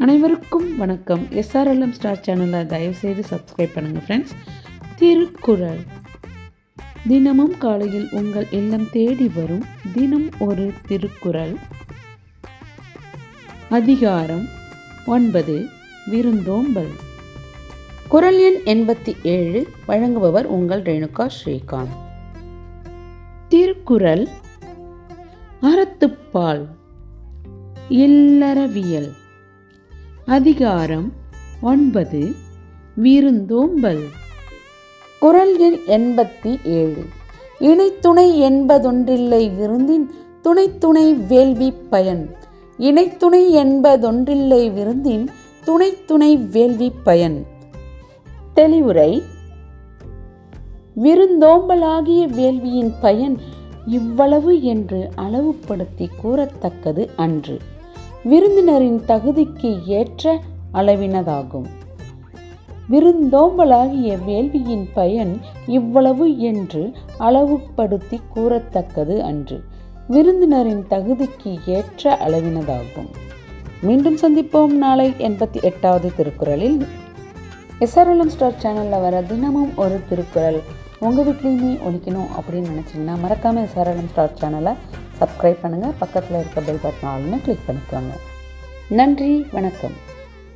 அனைவருக்கும் வணக்கம். SRLM star சேனலை தயவுசெய்து சப்ஸ்கிரைப் பண்ணுங்கள் ஃப்ரெண்ட்ஸ் திருக்குறள். தினமும் காலையில் உங்கள் இல்லம் தேடி வரும். தினம் ஒரு திருக்குறள். அதிகாரம் ஒன்பது. விருந்தோம்பல். குரல் எண் எண்பத்தி ஏழு. வழங்குபவர் உங்கள் ரேணுகா ஸ்ரீகாந்த். திருக்குறள். அறத்துப்பால். இல்லறவியல். அதிகாரம் ஒன்பது. விருந்தோம்பல். குரல் எண் எண்பத்தி ஏழு. இணைத்துணை என்பதொன்றில்லை விருந்தின் துணைத்துணை வேள்வி பயன். இணைத்துணை என்பதொன்றில்லை விருந்தின் துணைத்துணை வேள்வி பயன். தெளிவுரை. விருந்தோம்பலாகிய வேள்வியின் பயன் இவ்வளவு என்று அளவுபடுத்தி கூறத்தக்கது அன்று. விருந்தினரின் தகுதிக்கு ஏற்ற அளவினதாகும். விருந்தோம்பலாகிய வேள்வியின் பயன் இவ்வளவு என்று அளவுபடுத்தி கூறத்தக்கது அன்று. விருந்தினரின் தகுதிக்கு ஏற்ற அளவினதாகும். மீண்டும் சந்திப்போம் நாளை எண்பத்தி எட்டாவது திருக்குறளில். எஸ்ஆர்எல்எம் ஸ்டார் சேனலில் வர தினமும் ஒரு திருக்குறள். உங்கள் வீட்லேயுமே ஒழிக்கணும் அப்படின்னு நினச்சிங்கன்னா மறக்காமல் எஸ்ஆர்எல்எம் ஸ்டார் சேனலை சப்ஸ்கிரைப் பண்ணுங்கள் பக்கத்தில் இருக்க பெல் பட்டன் ஆல்னு கிளிக் பண்ணிக்கோங்க. நன்றி வணக்கம்.